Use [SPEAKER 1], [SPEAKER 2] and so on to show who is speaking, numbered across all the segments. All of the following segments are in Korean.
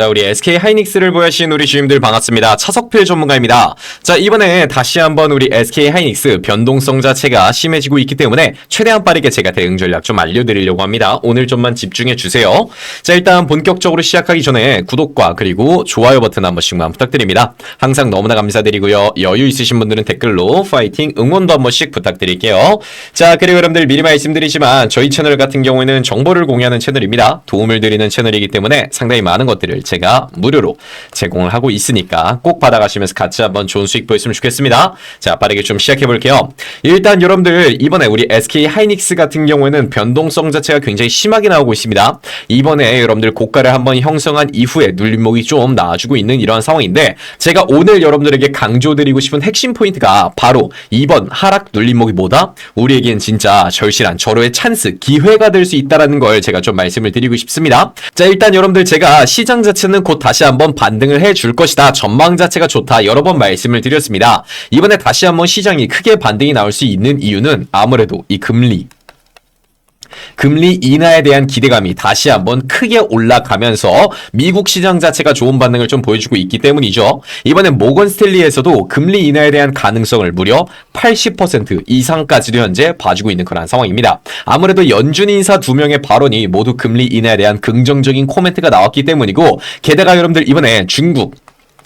[SPEAKER 1] 자, 우리 SK 하이닉스를 보여주신 우리 주임들 반갑습니다. 차석필 전문가입니다. 자, 이번에 다시 한번 우리 SK 하이닉스 변동성 자체가 심해지고 있기 때문에 최대한 빠르게 제가 대응 전략 좀 알려드리려고 합니다. 오늘 좀만 집중해 주세요. 자, 일단 본격적으로 시작하기 전에 구독과 그리고 좋아요 버튼 한 번씩만 부탁드립니다. 항상 너무나 감사드리고요. 여유 있으신 분들은 댓글로 파이팅 응원도 한 번씩 부탁드릴게요. 자, 그리고 여러분들 미리 말씀드리지만 저희 채널 같은 경우에는 정보를 공유하는 채널입니다. 도움을 드리는 채널이기 때문에 상당히 많은 것들을 제가 무료로 제공을 하고 있으니까 꼭 받아가시면서 같이 한번 좋은 수익 보였으면 좋겠습니다. 자, 빠르게 좀 시작해 볼게요. 일단 여러분들 이번에 우리 SK 하이닉스 같은 경우에는 변동성 자체가 굉장히 심하게 나오고 있습니다. 이번에 여러분들 고가를 한번 형성한 이후에 눌림목이 좀 나와주고 있는 이런 상황인데 제가 오늘 여러분들에게 강조드리고 싶은 핵심 포인트가 바로 이번 하락 눌림목이 뭐다? 우리에겐 진짜 절실한 절호의 찬스, 기회가 될 수 있다라는 걸 제가 좀 말씀을 드리고 싶습니다. 자, 일단 여러분들 제가 시장 자체 는 곧 다시 한번 반등을 해줄 것이다. 전망 자체가 좋다. 여러 번 말씀을 드렸습니다. 이번에 다시 한번 시장이 크게 반등이 나올 수 있는 이유는 아무래도 이 금리 금리 인하에 대한 기대감이 다시 한번 크게 올라가면서 미국 시장 자체가 좋은 반응을 좀 보여주고 있기 때문이죠. 이번에 모건 스탠리에서도 금리 인하에 대한 가능성을 무려 80% 이상까지도 현재 봐주고 있는 그런 상황입니다. 아무래도 연준 인사 두 명의 발언이 모두 금리 인하에 대한 긍정적인 코멘트가 나왔기 때문이고 게다가 여러분들 이번에 중국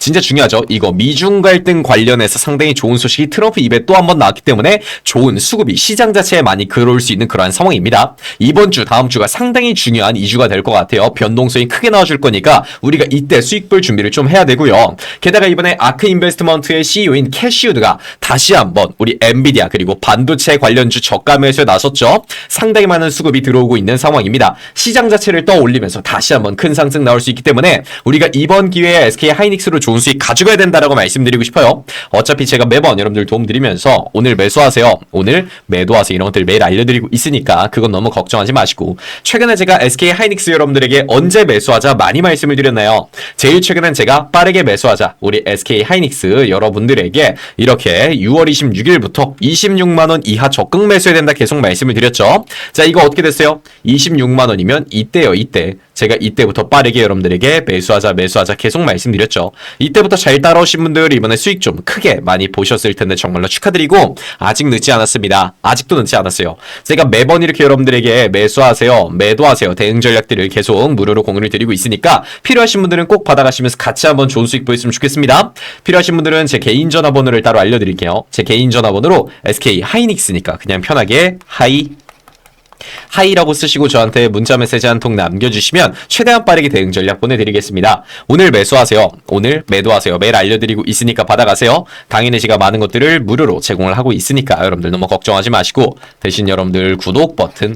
[SPEAKER 1] 진짜 중요하죠. 이거 미중 갈등 관련해서 상당히 좋은 소식이 트럼프 입에 또 한 번 나왔기 때문에 좋은 수급이 시장 자체에 많이 들어올 수 있는 그러한 상황입니다. 이번 주, 다음 주가 상당히 중요한 2주가 될 것 같아요. 변동성이 크게 나와줄 거니까 우리가 이때 수익 볼 준비를 좀 해야 되고요. 게다가 이번에 아크 인베스트먼트의 CEO인 캐시우드가 다시 한번 우리 엔비디아 그리고 반도체 관련주 저가 매수에 나섰죠. 상당히 많은 수급이 들어오고 있는 상황입니다. 시장 자체를 떠올리면서 다시 한번 큰 상승 나올 수 있기 때문에 우리가 이번 기회에 SK 하이닉스로 좋은 수익 가져가야 된다라고 말씀드리고 싶어요. 어차피 제가 매번 여러분들 도움 드리면서 오늘 매수하세요. 오늘 매도하세요. 이런 것들 매일 알려드리고 있으니까 그건 너무 걱정하지 마시고 최근에 제가 SK 하이닉스 여러분들에게 언제 매수하자 많이 말씀을 드렸나요? 제일 최근엔 제가 빠르게 매수하자 우리 SK 하이닉스 여러분들에게 이렇게 6월 26일부터 26만 원 이하 적극 매수해야 된다 계속 말씀을 드렸죠. 자 이거 어떻게 됐어요? 26만 원이면 이때요 이때 제가 이때부터 빠르게 여러분들에게 매수하자 매수하자 계속 말씀드렸죠. 이때부터 잘 따라오신 분들 이번에 수익 좀 크게 많이 보셨을 텐데 정말로 축하드리고 아직 늦지 않았습니다. 아직도 늦지 않았어요. 제가 매번 이렇게 여러분들에게 매수하세요, 매도하세요 대응 전략들을 계속 무료로 공유를 드리고 있으니까 필요하신 분들은 꼭 받아가시면서 같이 한번 좋은 수익 보였으면 좋겠습니다. 필요하신 분들은 제 개인 전화번호를 따로 알려드릴게요. 제 개인 전화번호로 SK 하이닉스니까 그냥 편하게 하이 하이라고 쓰시고 저한테 문자 메시지 한 통 남겨주시면 최대한 빠르게 대응 전략 보내드리겠습니다. 오늘 매수하세요. 오늘 매도하세요. 매일 알려드리고 있으니까 받아가세요. 당연히 제가 많은 것들을 무료로 제공을 하고 있으니까 여러분들 너무 걱정하지 마시고 대신 여러분들 구독 버튼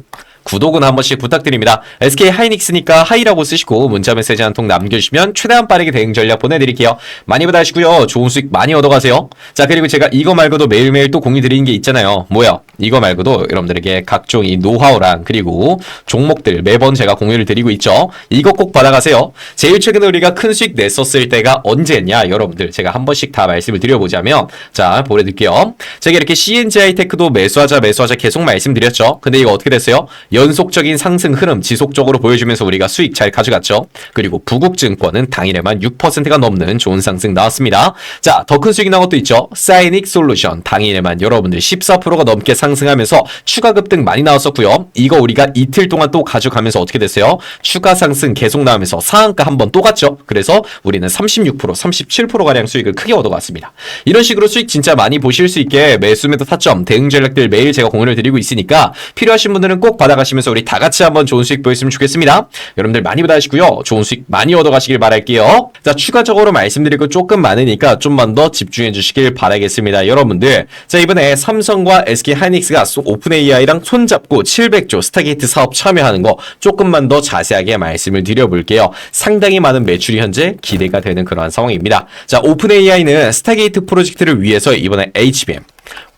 [SPEAKER 1] 구독은 한 번씩 부탁드립니다. SK 하이닉스니까 하이라고 쓰시고 문자 메시지 한 통 남겨주시면 최대한 빠르게 대응 전략 보내드릴게요. 많이 받아주시고요. 좋은 수익 많이 얻어가세요. 자 그리고 제가 이거 말고도 매일매일 또 공유 드리는 게 있잖아요. 뭐야? 이거 말고도 여러분들에게 각종 이 노하우랑 그리고 종목들 매번 제가 공유를 드리고 있죠. 이거 꼭 받아가세요. 제일 최근에 우리가 큰 수익 냈었을 때가 언제냐 여러분들 제가 한 번씩 다 말씀을 드려보자면 자 보내드릴게요. 제가 이렇게 CNGI 테크도 매수하자 매수하자 계속 말씀드렸죠. 근데 이거 어떻게 됐어요? 연속적인 상승 흐름 지속적으로 보여주면서 우리가 수익 잘 가져갔죠. 그리고 부국증권은 당일에만 6%가 넘는 좋은 상승 나왔습니다. 자, 더 큰 수익 나온 것도 있죠. 사이닉 솔루션 당일에만 여러분들 14%가 넘게 상승하면서 추가 급등 많이 나왔었고요. 이거 우리가 이틀 동안 또 가져가면서 어떻게 됐어요? 추가 상승 계속 나오면서 상한가 한 번 또 갔죠. 그래서 우리는 36%, 37% 가량 수익을 크게 얻어갔습니다. 이런 식으로 수익 진짜 많이 보실 수 있게 매수 매도 타점 대응 전략들 매일 제가 공유를 드리고 있으니까 필요하신 분들은 꼭 받아가시면 서 우리 다 같이 한번 좋은 수익 보였으면 좋겠습니다. 여러분들 많이 받아가시고요. 좋은 수익 많이 얻어가시길 바랄게요. 자, 추가적으로 말씀드릴 거 조금 많으니까 좀만 더 집중해 주시길 바라겠습니다. 여러분들. 자, 이번에 삼성과 SK 하이닉스가 오픈 AI랑 손잡고 700조 스타게이트 사업 참여하는 거 조금만 더 자세하게 말씀을 드려볼게요. 상당히 많은 매출이 현재 기대가 되는 그러한 상황입니다. 자, 오픈 AI는 스타게이트 프로젝트를 위해서 이번에 HBM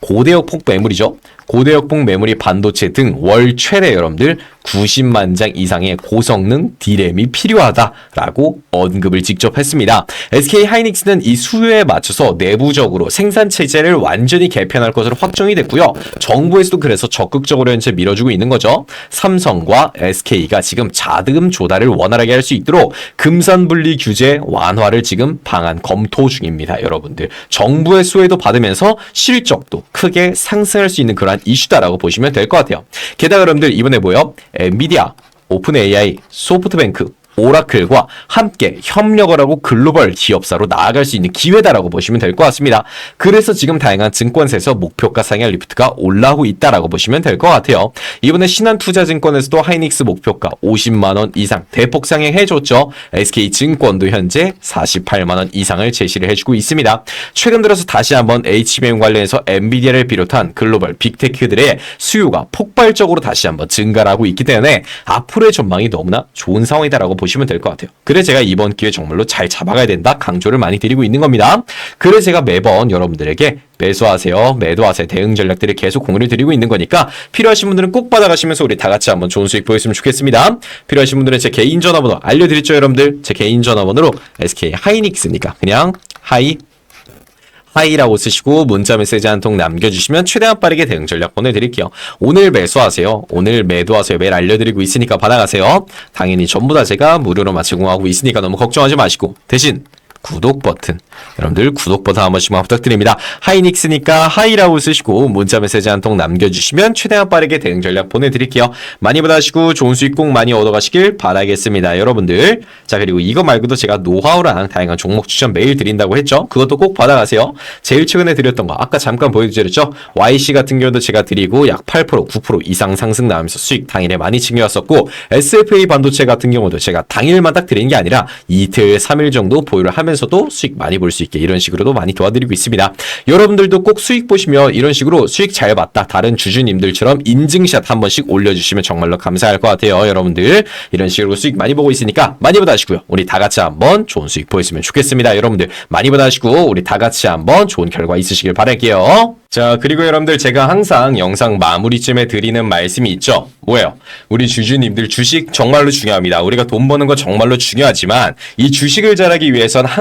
[SPEAKER 1] 고대역 폭 매물이죠. 고대역폭 매물이 반도체 등 월 최대 여러분들 90만 장 이상의 고성능 D램이 필요하다라고 언급을 직접 했습니다. SK 하이닉스는 이 수요에 맞춰서 내부적으로 생산 체제를 완전히 개편할 것으로 확정이 됐고요. 정부에서도 그래서 적극적으로 현재 밀어주고 있는 거죠. 삼성과 SK가 지금 자금 조달을 원활하게 할 수 있도록 금산 분리 규제 완화를 지금 방안 검토 중입니다, 여러분들. 정부의 수혜도 받으면서 실적도 크게 상승할 수 있는 그러한 이슈다라고 보시면 될 것 같아요. 게다가 여러분들 이번에 뭐요? 엔비디아, 오픈 AI, 소프트뱅크, 오라클과 함께 협력을 하고 글로벌 기업사로 나아갈 수 있는 기회다라고 보시면 될 것 같습니다. 그래서 지금 다양한 증권사에서 목표가 상향 리프트가 올라오고 있다라고 보시면 될 것 같아요. 이번에 신한투자증권에서도 하이닉스 목표가 50만 원 이상 대폭 상향해줬죠. SK증권도 현재 48만 원 이상을 제시를 해주고 있습니다. 최근 들어서 다시 한번 HBM 관련해서 엔비디아를 비롯한 글로벌 빅테크들의 수요가 폭발적으로 다시 한번 증가하고 있기 때문에 앞으로의 전망이 너무나 좋은 상황이다라고 보시면 될 것 같아요. 그래 제가 이번 기회 정말로 잘 잡아가야 된다 강조를 많이 드리고 있는 겁니다. 그래 제가 매번 여러분들에게 매수하세요, 매도하세요 대응 전략들을 계속 공유를 드리고 있는 거니까 필요하신 분들은 꼭 받아가시면서 우리 다 같이 한번 좋은 수익 보였으면 좋겠습니다. 필요하신 분들은 제 개인 전화번호 알려드렸죠, 여러분들. 제 개인 전화번호로 SK 하이닉스니까 그냥 하이 하이라고 쓰시고 문자 메시지 한 통 남겨주시면 최대한 빠르게 대응 전략 보내드릴게요. 오늘 매수하세요. 오늘 매도하세요. 매일 알려드리고 있으니까 받아가세요. 당연히 전부 다 제가 무료로 제공하고 있으니까 너무 걱정하지 마시고 대신 구독 버튼 여러분들 구독 버튼 한 번씩만 부탁드립니다. 하이닉스니까 하이라고 쓰시고 문자 메시지 한 통 남겨주시면 최대한 빠르게 대응 전략 보내드릴게요. 많이 받아시고 좋은 수익 꼭 많이 얻어가시길 바라겠습니다. 여러분들 자 그리고 이거 말고도 제가 노하우랑 다양한 종목 추천 매일 드린다고 했죠. 그것도 꼭 받아가세요. 제일 최근에 드렸던 거 아까 잠깐 보여드렸죠. YC 같은 경우도 제가 드리고 약 8% 9% 이상 상승 나오면서 수익 당일에 많이 챙겨왔었고 SFA 반도체 같은 경우도 제가 당일만 딱 드리는 게 아니라 이틀 3일 정도 보유를 하면 서도 수익 많이 볼 수 있게 이런 식으로도 많이 도와드리고 있습니다. 여러분들도 꼭 수익 보시면 이런 식으로 수익 잘 봤다 다른 주주님들처럼 인증샷 한 번씩 올려주시면 정말로 감사할 것 같아요. 여러분들 이런 식으로 수익 많이 보고 있으니까 많이 받아시고요. 우리 다 같이 한번 좋은 수익 보였으면 좋겠습니다. 여러분들 많이 받아시고 우리 다 같이 한번 좋은 결과 있으시길 바랄게요. 자, 그리고 여러분들 제가 항상 영상 마무리쯤에 드리는 말씀이 있죠. 뭐예요? 우리 주주님들 주식 정말로 중요합니다. 우리가 돈 버는 거 정말로 중요하지만 이 주식을 잘하기 위해선 항상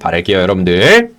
[SPEAKER 1] 바랄게요, 여러분들.